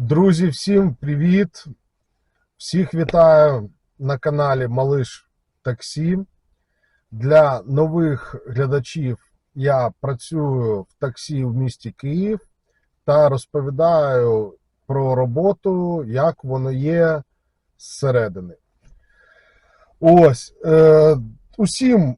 Друзі, всім привіт! Всіх вітаю на каналі Малиш Таксі. Для нових глядачів я працюю в таксі в місті Київ та розповідаю про роботу, як воно є зсередини. Ось е, усім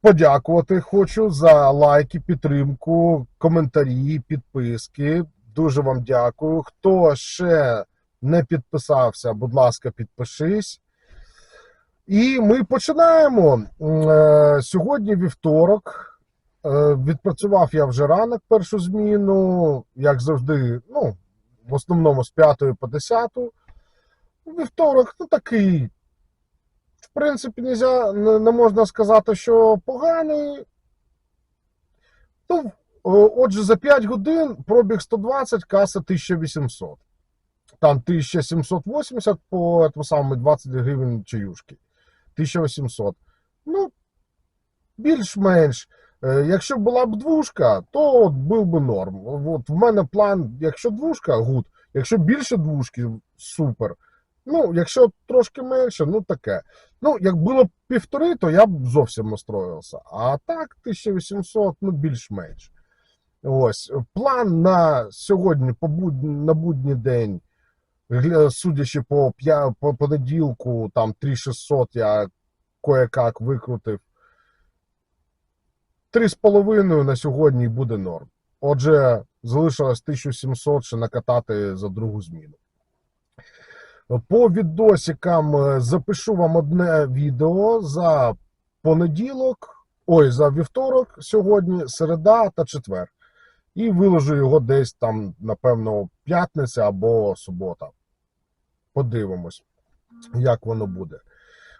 подякувати хочу за лайки, підтримку, коментарі, підписки. Дуже вам дякую. Хто ще не підписався, будь ласка, підпишись. І ми починаємо. Е, Сьогодні вівторок. Е, Відпрацював я вже ранок першу зміну, як завжди, ну, в основному з 5 по 10. Вівторок, ну такий. В принципі, не, можна сказати, що поганий. Ну, Отже, за 5 годин пробіг 120, каса 1800. Там 1780 по тому самому 20 гривень чаюшки. 1800. Ну, більш-менш. Е, Якщо була б двушка, то от був би норм. От в мене план, якщо двушка, гуд. Якщо більше двушки, супер. Ну, якщо трошки менше, ну таке. Ну, як було б півтори, то я б зовсім настроївся. А так, 1800, ну більш-менш. Ось план на сьогодні, по буд... на будній день, судячи по, по понеділку, там 3600 я кое-как викрутив. 3,5 на сьогодні буде норм. Отже, залишилось 1700 ще накатати за другу зміну. По відосикам е, запишу вам одне відео за понеділок, ой, за вівторок сьогодні, середа та четвер. І виложу його десь там, напевно, п'ятниця або субота. Подивимось, як воно буде.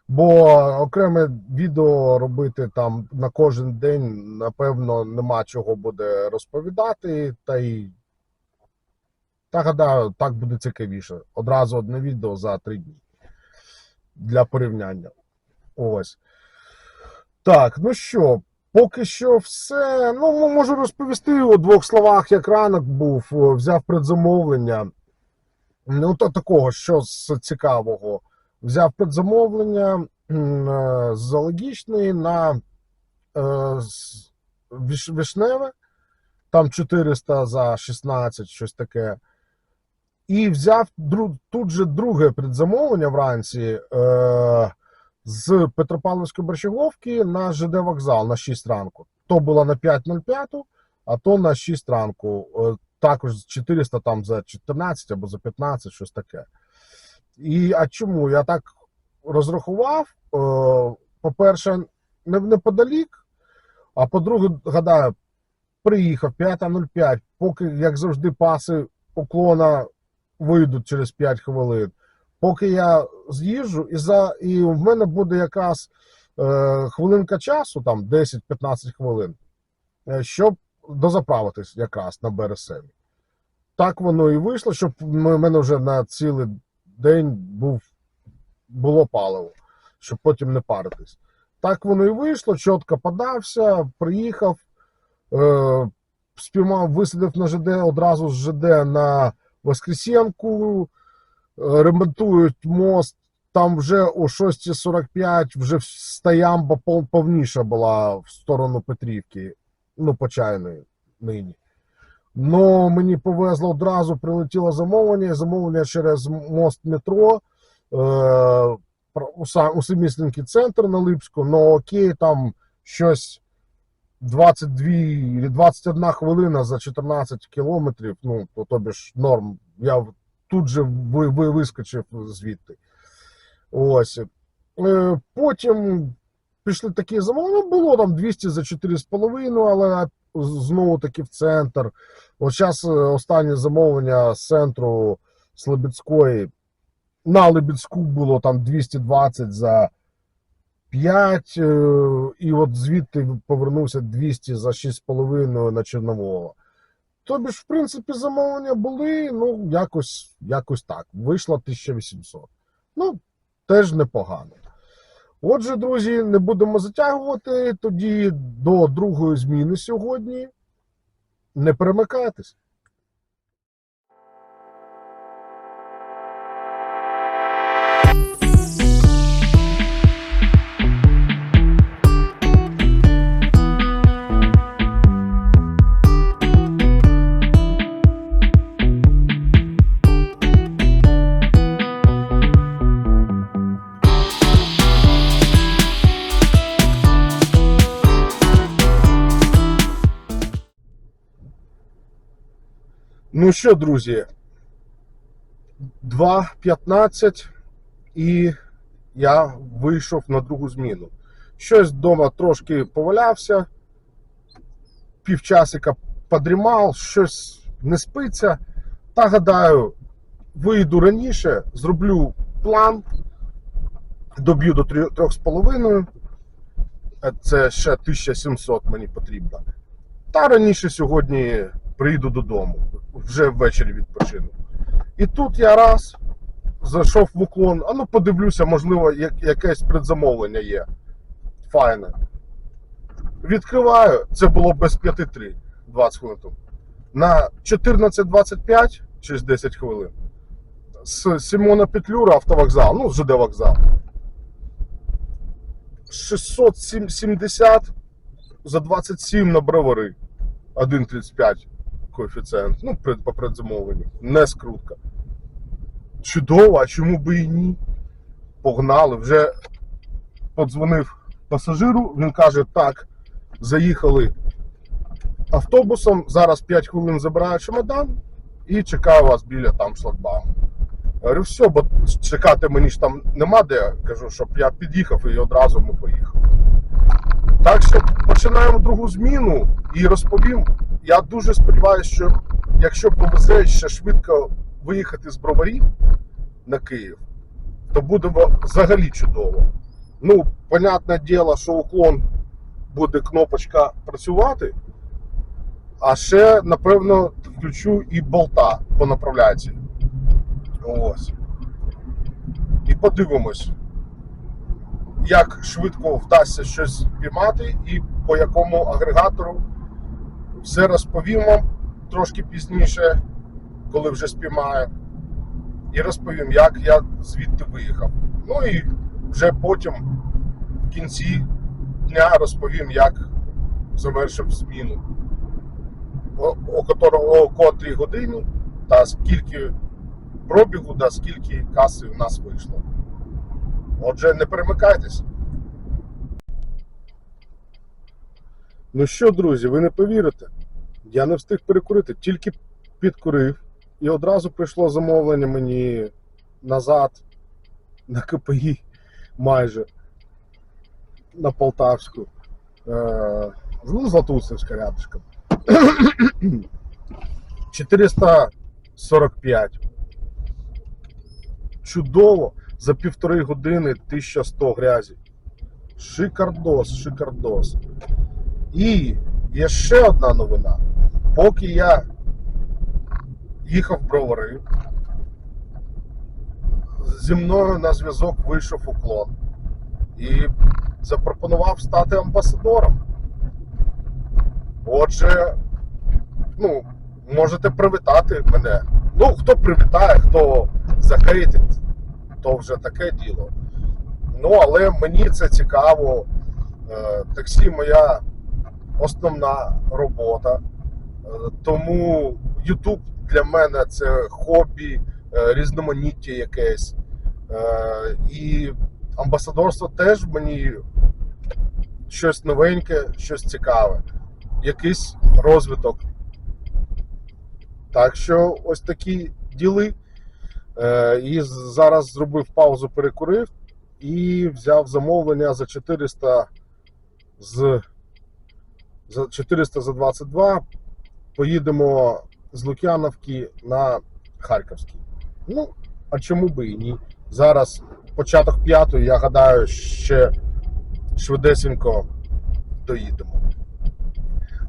Бо окреме відео робити там на кожен день, напевно, нема чого буде розповідати, та й та гадаю, так буде цікавіше. Одразу одне відео за три дні для порівняння. Ось. Так, ну що, поки що все. Ну, можу розповісти у двох словах, як ранок був, взяв предзамовлення. Ну, то такого, що з цікавого. Взяв предзамовлення е, з зоологічної на е, вишневе, там 400 за 16, щось таке. І взяв тут же друге предзамовлення вранці е, з Петропавловської Борщаговки на ЖД вокзал на 6 ранку. То було на 5.05, а то на 6 ранку. Е, також 400 там за 14 або за 15, щось таке. І а чому? Я так розрахував. Е, по-перше, не неподалік, а по-друге, гадаю, приїхав 5.05, поки, як завжди, паси уклона вийдуть через 5 хвилин. Поки я з'їжджу, і за і в мене буде якраз е, хвилинка часу, там 10-15 хвилин, е, щоб дозаправитись якраз на БРСМ. Так воно і вийшло, щоб в мене вже на цілий день був, було паливо, щоб потім не паритись. Так воно і вийшло, чітко подався, приїхав, е, спіймав, висадив на ЖД одразу з ЖД на Воскресенку, е, ремонтують мост. Там вже о 6.45 вже стоямба повніша була в сторону Петрівки, ну, почайної нині. Ну, мені повезло одразу, прилетіло замовлення, замовлення через мост метро, е, у, Семісненький центр на Липську, ну окей, там щось 22 или 21 хвилина за 14 кілометрів, ну, то тобі ж норм. Я тут же ви, ви, вискочив звідти. Ось. Е, потім пішли такі замовлення, було там 200 за 4,5, але знову таки в центр. От зараз останнє замовлення з центру Слобідської. На Лебідську було там 220 за 5, е, і от звідти повернувся 200 за 6,5 на Чорнового. Тобі ж, в принципі, замовлення були, ну, якось, якось так. Вийшло 1800. Ну, теж непогано. Отже, друзі, не будемо затягувати. Тоді до другої зміни сьогодні. Не перемикайтесь. Ну що, друзі, 2.15 і я вийшов на другу зміну. Щось вдома трошки повалявся, півчасика подрімав, щось не спиться. Та гадаю, вийду раніше, зроблю план, доб'ю до 3,5. Це ще 1700 мені потрібно. Та раніше сьогодні прийду додому, вже ввечері відпочину. І тут я раз зайшов в уклон, а ну подивлюся, можливо, як, якесь предзамовлення є. Файне. Відкриваю, це було без 5-3, 20 хвилин. тому. На 14.25 через 10 хвилин. З Симона Петлюра автовокзал, ну, ЖД вокзал. 670 за 27 на бровари. 1,35 коефіцієнт. Ну, по предзамовленню. Не скрутка. Чудово, а чому би і ні? Погнали. Вже подзвонив пасажиру, він каже: так, заїхали автобусом, зараз 5 хвилин забираю чемодан і чекаю вас біля там шлагбауму. Говорю, все, бо чекати мені ж там нема де. Кажу, щоб я під'їхав і одразу ми поїхали. Так що починаємо другу зміну і розповім. Я дуже сподіваюся, що якщо повезе ще швидко виїхати з броварів на Київ, то буде взагалі чудово. Ну, понятне діло, що уклон буде кнопочка працювати, а ще, напевно, включу і болта по направляції. Ось. І подивимось, як швидко вдасться щось піймати і по якому агрегатору. Все розповім вам трошки пізніше, коли вже спіймаю. І розповім, як я звідти виїхав. Ну і вже потім в кінці дня розповім, як завершив зміну. О, о, о котрій годині та скільки пробігу, та скільки каси у нас вийшло. Отже, не перемикайтесь. Ну що, друзі, ви не повірите? Я не встиг перекурити, тільки підкурив, і одразу прийшло замовлення мені назад на КПІ майже на Полтавську. Е, ну, Златусівська рядышком. 445. Чудово! За півтори години 1100 грязі. Шикардос, шикардос. І є ще одна новина. Поки я їхав в бровари, зі мною на зв'язок вийшов уклон і запропонував стати амбасадором. Отже, ну, можете привітати мене. Ну, хто привітає, хто захейтить, то вже таке діло. Ну, але мені це цікаво. Е, Таксі моя основна робота. Е, Тому YouTube для мене це хобі, е, різноманіття якесь. Е, І амбасадорство теж мені щось новеньке, щось цікаве, якийсь розвиток. Так що ось такі діли. І зараз зробив паузу, перекурив і взяв замовлення за 400 з за 400 за 22. Поїдемо з Лук'яновки на Харківський. Ну, а чому би і ні? Зараз початок п'ятої, я гадаю, ще швидесенько доїдемо.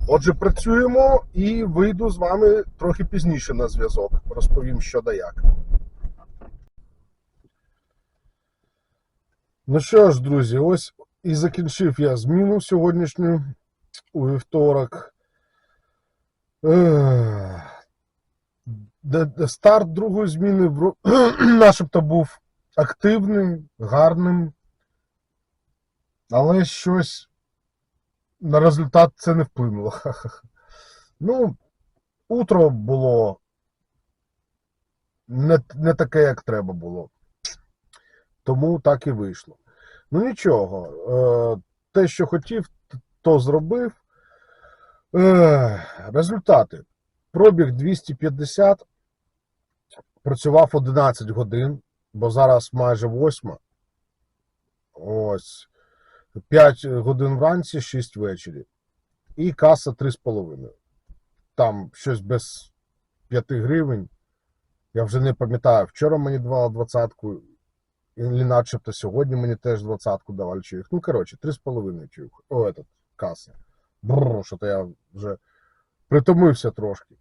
Отже, працюємо і вийду з вами трохи пізніше на зв'язок. Розповім, що да як. Ну що ж, друзі, ось і закінчив я зміну сьогоднішню у вівторок. Старт другої зміни начебто був активним, гарним, але щось на результат це не вплинуло. Ну, утро було не, не таке, як треба було. Тому так і вийшло. Ну нічого, е, те, що хотів, то зробив. Е, результати. Пробіг 250, працював 11 годин, бо зараз майже 8. Ось. 5 годин вранці, 6 ввечері. І каса 3,5. Там щось без 5 гривень. Я вже не пам'ятаю, вчора мені давали двадцятку, і начебто сьогодні мені теж двадцятку давали чуїх. Ну, коротше, 3,5 чуїх. О, этот, каса. Бррр, що то я вже притомився трошки.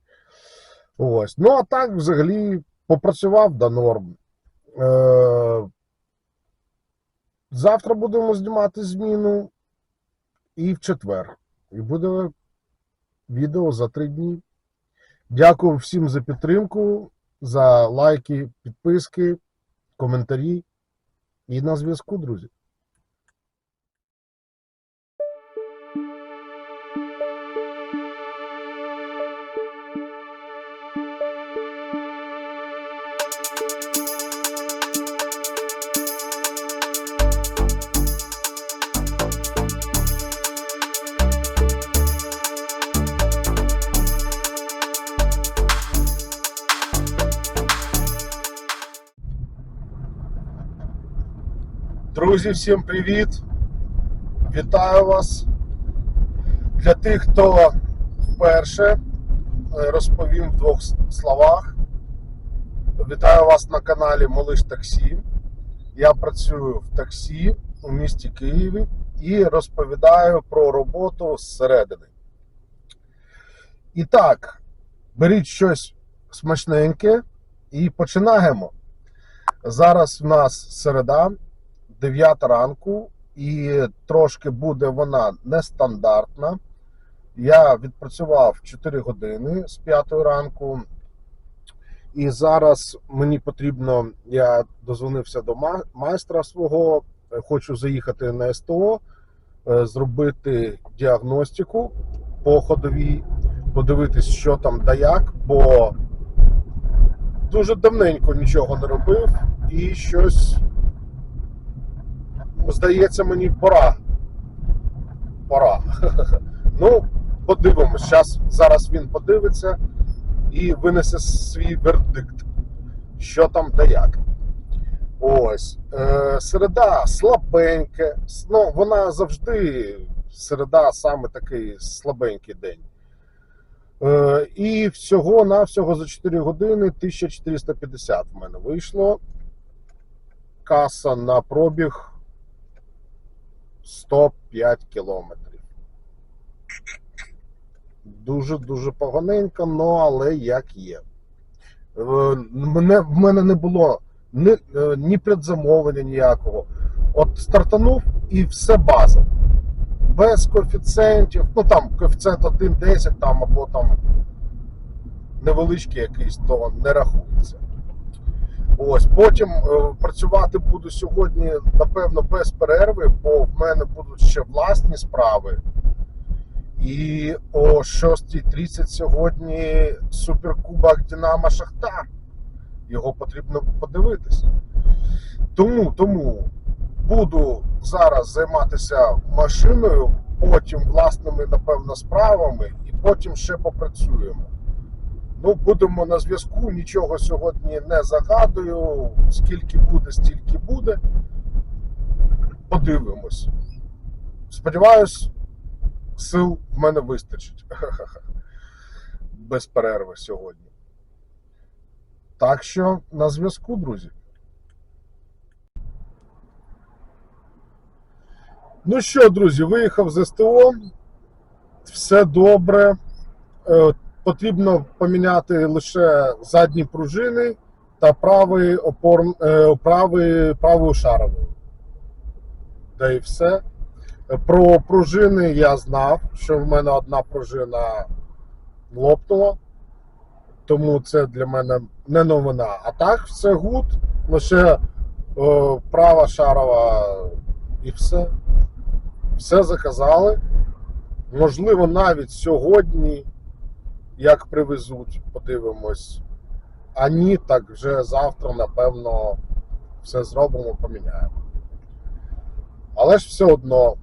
Ось. Ну, а так, взагалі, попрацював до норм. Е- завтра будемо знімати зміну і в четвер. І буде відео за три дні. Дякую всім за підтримку, за лайки, підписки, коментарі. І на зв'язку, друзі. Друзі, всім привіт! Вітаю вас. Для тих, хто вперше е, розповім в двох словах. Вітаю вас на каналі Малиш Таксі. Я працюю в таксі у місті Києві і розповідаю про роботу зсередини. І так, беріть щось смачненьке і починаємо. Зараз в нас середа, 9 ранку, і трошки буде вона нестандартна. Я відпрацював 4 години з 5 ранку. І зараз мені потрібно, я дозвонився до майстра свого, е, хочу заїхати на СТО, е, зробити діагностику по ходовій, подивитись, що там да як, бо дуже давненько нічого не робив і щось здається, мені пора. Пора. Ну, подивимось. Щас, зараз він подивиться і винесе свій вердикт. Що там да як. Ось. Е, середа слабеньке. Ну, вона завжди середа саме такий слабенький день. Е, і всього-навсього за 4 години 1450 в мене вийшло. Каса на пробіг 105 кілометрів. Дуже-дуже поганенько, ну але як є. Е, Мене, в мене не було ні, е, ні предзамовлення ніякого. От стартанув і все база. Без коефіцієнтів, ну там коефіцієнт 1,10 там або там невеличкий якийсь, то не рахується. Ось потім е, працювати буду сьогодні, напевно, без перерви, бо в мене будуть ще власні справи. І о 6.30 сьогодні суперкубок Динамо Шахтар. Його потрібно подивитись. Тому, тому буду зараз займатися машиною, потім власними, напевно, справами, і потім ще попрацюємо. Ну, будемо на зв'язку, нічого сьогодні не загадую. Скільки буде, стільки буде. Подивимось. Сподіваюсь, сил в мене вистачить. Без перерви сьогодні. Так що на зв'язку, друзі. Ну що, друзі, виїхав з СТО. Все добре. Е, Потрібно поміняти лише задні пружини та правий опор, е, правий, праву шарову. Та і все. Про пружини я знав, що в мене одна пружина лопнула, тому це для мене не новина. А так, все гуд, лише е, права шарова і все. Все заказали. Можливо, навіть сьогодні, як привезуть, подивимось. А ні, так вже завтра, напевно, все зробимо, поміняємо. Але ж все одно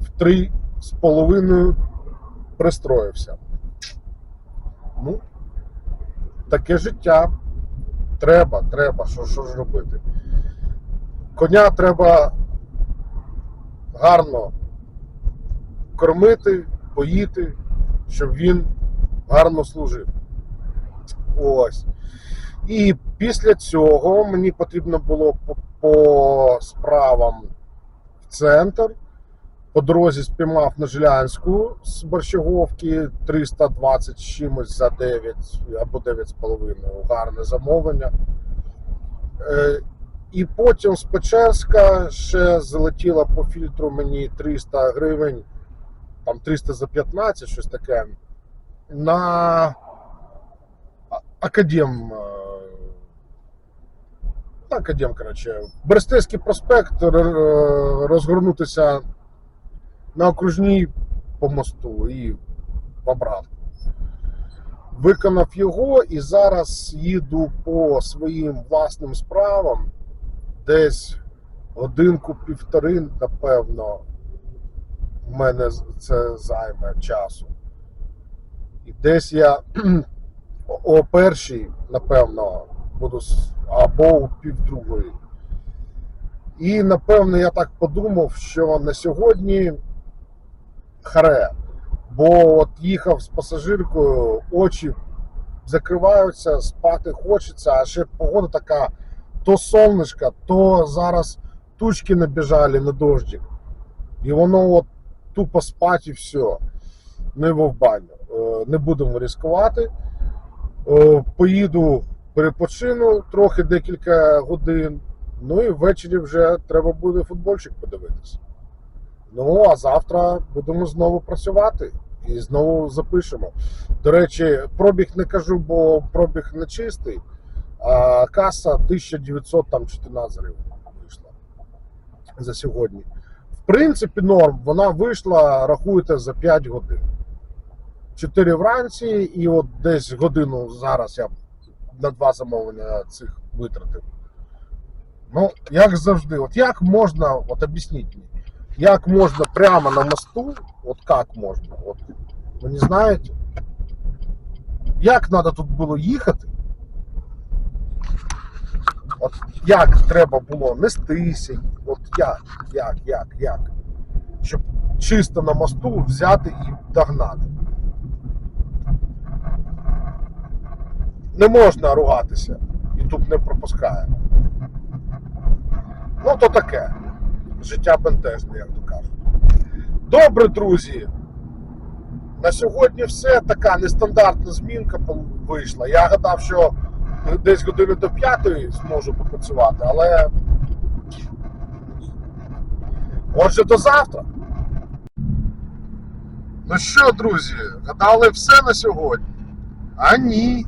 в три з половиною пристроївся. Ну, таке життя. Треба, треба, що, що ж робити. Коня треба гарно кормити, поїти, щоб він гарно служив. Ось. І після цього мені потрібно було по, по справам в центр. По дорозі спіймав на Жилянську з Борщаговки 320 з чимось за 9 або 9,5. Гарне замовлення. Е, і потім з Печерська ще залетіло по фільтру мені 300 гривень, там 300 за 15, щось таке. На Академ. е, Академ, коротше. Берестейський проспект розгорнутися на окружній по мосту і в обратку. Виконав його і зараз їду по своїм власним справам. Десь годинку-півтори, напевно, в мене це займе часу. І десь я о першій, напевно, буду або у півдругої. І напевно я так подумав, що на сьогодні харе. Бо от їхав з пасажиркою, очі закриваються, спати хочеться, а ще погода така: то сонечко, то зараз тучки набіжали на дождик. І воно от тупо спать і все. Не в баню. Е, Не будемо ризикувати. Е, Поїду перепочину трохи декілька годин. Ну і ввечері вже треба буде футбольчик подивитися. Ну, а завтра будемо знову працювати і знову запишемо. До речі, пробіг не кажу, бо пробіг не чистий, а каса 1914 гривень вийшла за сьогодні. В принципі, норм, вона вийшла, рахуйте, за 5 годин. 4 вранці, і от десь годину зараз я на два замовлення цих витратив. Ну, як завжди, от як можна, от об'ясніть мені, як можна прямо на мосту, от як можна, от ви не знаєте, як треба тут було їхати, от як треба було нестися, от як, як, як, як, щоб чисто на мосту взяти і догнати. Не можна ругатися, і тут не пропускає. Ну, то таке. Життя бентежне, як то кажуть. Добре, друзі. На сьогодні все така нестандартна змінка вийшла. Я гадав, що десь години до п'ятої зможу попрацювати, але. Отже, до завтра. Ну що, друзі, гадали все на сьогодні? А ні.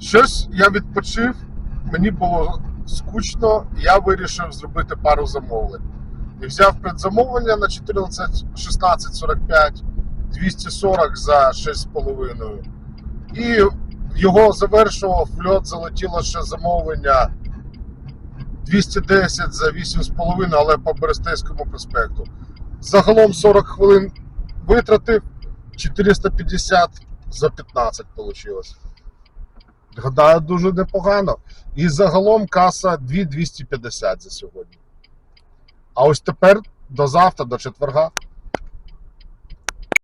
Щось я відпочив, мені було скучно, я вирішив зробити пару замовлень. І взяв предзамовлення на 14 1645 240 за 6,5. І його завершував льот, залетіло ще замовлення 210 за 8,5, але по Берестейському проспекту. Загалом 40 хвилин витратив, 450 за 15 вийшло. Гадаю, дуже непогано. І загалом каса 2250 за сьогодні. А ось тепер до завтра, до четверга.